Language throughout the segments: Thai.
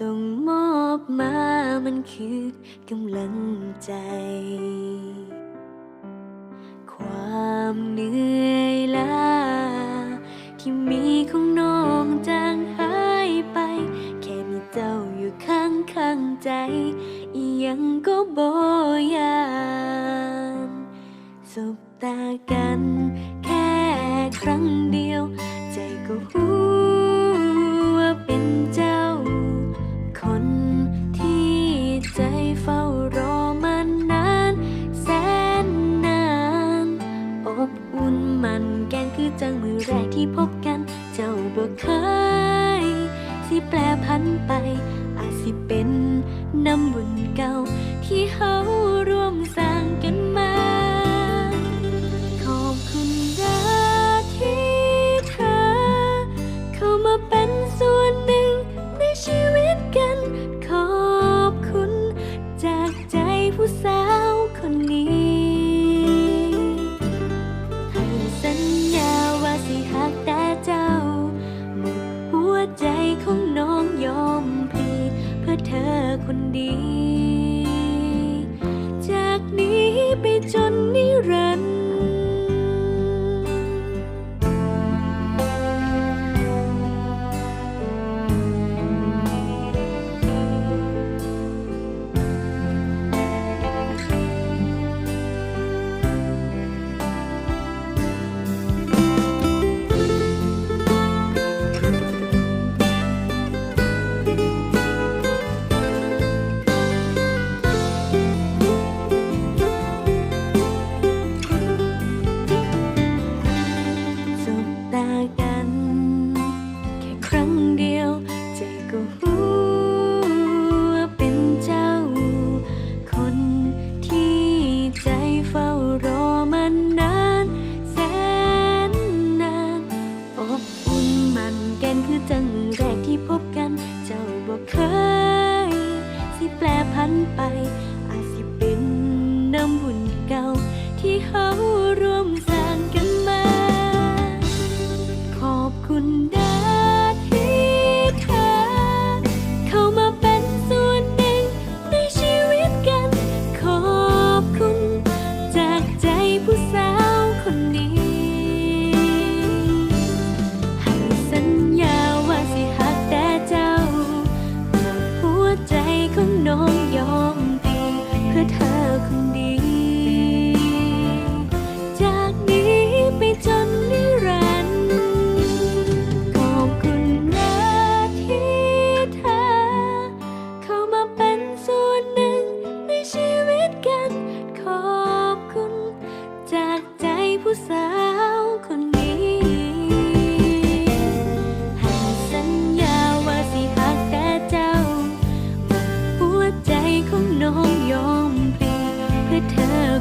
ส่งมอบมามันคือกำลังใจ ความเหนื่อยล้าที่มีของน้องจางหายไป แค่มีเจ้าอยู่ข้างข้างใจ ยังก็บอยานสบตากันแค่ครั้ง ไป อาจสิเป็นน้ำบุญเก่าที่เฮาร่วมสร้างื่อเธอคนดี จากนี้ไปจนนิรันดร์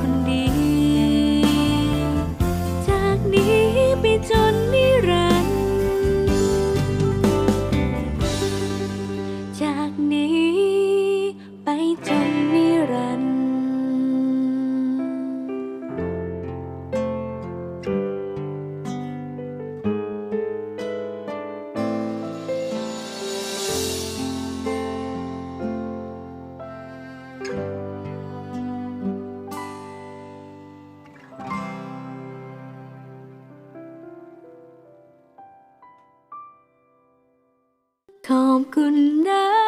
คนดี จากนี้ไปจนนี้ cơn nắng